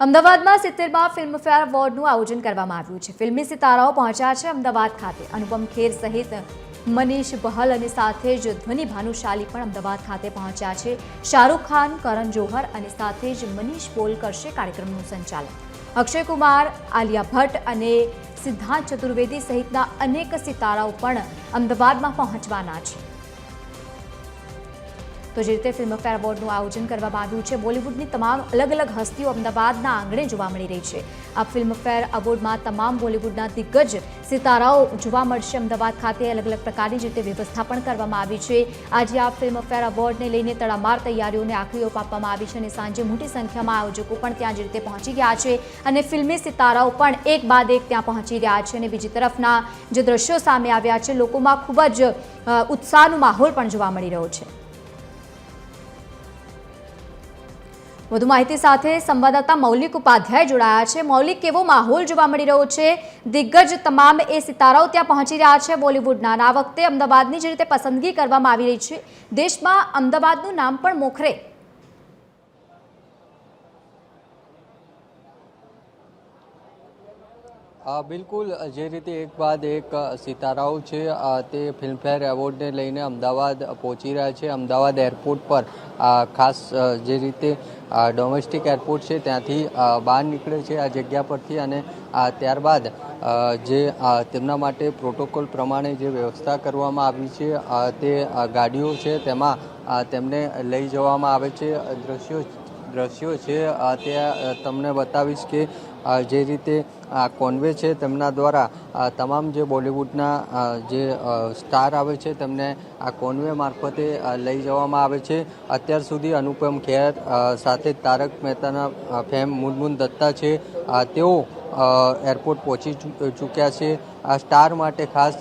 અમદાવાદમાં સિત્તેરમાં ફિલ્મફેર એવોર્ડનું આયોજન કરવામાં આવ્યું છે. ફિલ્મી સિતારાઓ પહોંચ્યા છે અમદાવાદ ખાતે. અનુપમ ખેર સહિત મનીષ બહલ અને સાથે જ ધ્વનિ ભાનુશાલી પણ અમદાવાદ ખાતે પહોંચ્યા છે. શાહરૂખ ખાન, કરણ જોહર અને સાથે જ મનીષ પોલ કરશે કાર્યક્રમનું સંચાલન. અક્ષય કુમાર, આલિયા ભટ્ટ અને સિદ્ધાર્થ ચતુર્વેદી સહિતના અનેક સિતારાઓ પણ અમદાવાદમાં પહોંચવાના છે. તો જે રીતે ફિલ્મફેર એવોર્ડનું આયોજન કરવામાં આવ્યું છે, બોલિવૂડની તમામ અલગ અલગ હસ્તીઓ અમદાવાદના આંગણે જોવા મળી રહી છે. આ ફિલ્મફેર એવોર્ડમાં તમામ બોલિવૂડના દિગ્ગજ સિતારાઓ જોવા મળશે. અમદાવાદ ખાતે અલગ અલગ પ્રકારની જે રીતે વ્યવસ્થા પણ કરવામાં આવી છે, આજે આ ફિલ્મફેર એવોર્ડને લઈને તડામાર તૈયારીઓને આખરી ઓપ આપવામાં આવી છે અને સાંજે મોટી સંખ્યામાં આયોજકો પણ ત્યાં જે રીતે પહોંચી ગયા છે અને ફિલ્મી સિતારાઓ પણ એક બાદ એક ત્યાં પહોંચી રહ્યા છે અને બીજી તરફના જે દ્રશ્યો સામે આવ્યા છે, લોકોમાં ખૂબ જ ઉત્સાહનો માહોલ પણ જોવા મળી રહ્યો છે. વધુ માહિતી સાથે સંવાદદાતા મૌલિક ઉપાધ્યાય જોડાયા છે. મૌલિક, કેવો માહોલ જોવા મળી રહ્યો છે? દિગ્ગજ તમામ એ સિતારાઓ ત્યાં પહોંચી રહ્યા છે બોલિવૂડના. આ વખતે અમદાવાદની જે રીતે પસંદગી કરવામાં આવી રહી છે, દેશમાં અમદાવાદનું નામ પણ મોખરે. બિલકુલ, જે રીતે એક બાદ એક સિતારાઓ છે તે ફિલ્મફેર એવોર્ડને લઈને અમદાવાદ પહોંચી રહ્યા છે. અમદાવાદ એરપોર્ટ પર ખાસ જે રીતે ડોમેસ્ટિક એરપોર્ટ છે, ત્યાંથી બહાર નીકળે છે આ જગ્યા પરથી અને ત્યારબાદ જે તેમના માટે પ્રોટોકોલ પ્રમાણે જે વ્યવસ્થા કરવામાં આવી છે તે ગાડીઓ છે, તેમાં તેમને લઈ જવામાં આવે છે. દ્રશ્યો દ્રશ્યો છે. આ તે તમને બતાવીશ કે જે રીતે આ કોન્વે છે તેમના દ્વારા તમામ જે બોલિવૂડના જે સ્ટાર આવે છે તેમને આ કોન્વે મારફતે લઈ જવામાં આવે છે. અત્યાર સુધી અનુપમ ખેર સાથે તારક મહેતાના ફેમ મુનમુન દત્તા છે. તેઓ એરપોર્ટ પહોંચી ચૂક્યા છે. આ સ્ટાર માટે ખાસ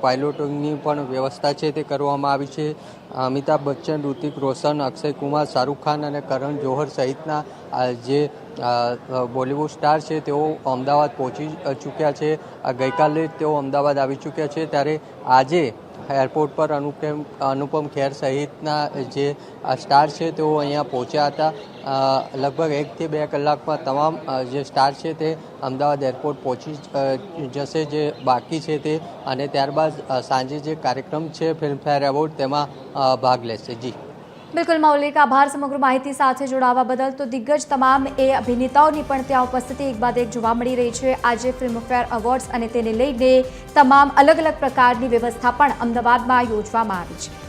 પાયલોટિંગની પણ વ્યવસ્થા છે તે કરવામાં આવી છે. અમિતાભ બચ્ચન, ઋતિક રોશન, અક્ષય કુમાર, શાહરૂખ ખાન અને કરણ જોહર સહિતના જે બોલિવૂડ સ્ટાર છે, તેઓ અમદાવાદ પહોંચી ચૂક્યા છે. ગઈકાલે તેઓ અમદાવાદ આવી ચૂક્યા છે. ત્યારે આજે એરપોર્ટ પર અનુપમ અનુપમ ખેર સહિતના જે સ્ટાર છે, તેઓ અહીંયા પહોંચ્યા હતા. લગભગ એકથી બે કલાકમાં તમામ જે સ્ટાર છે, તે અમદાવાદ એરપોર્ટ પહોંચી જશે જે બાકી છે તે. અને ત્યારબાદ સાંજે જે કાર્યક્રમ છે, ફિલ્મફેર એવોર્ડ, તેમાં ભાગ લેશે. જી. બિલકુલ મૌલિક, આભાર સમગ્ર માહિતી સાથે જોડાવા બદલ. તો દિગ્ગજ તમામ એ અભિનેતાઓની પણ ત્યાં ઉપસ્થિતિ એક બાદ એક જોવા મળી રહી છે. આજે ફિલ્મફેર એવોર્ડ્સ અને તેને લઈને તમામ અલગ અલગ પ્રકારની વ્યવસ્થા પણ અમદાવાદમાં યોજવામાં આવી છે.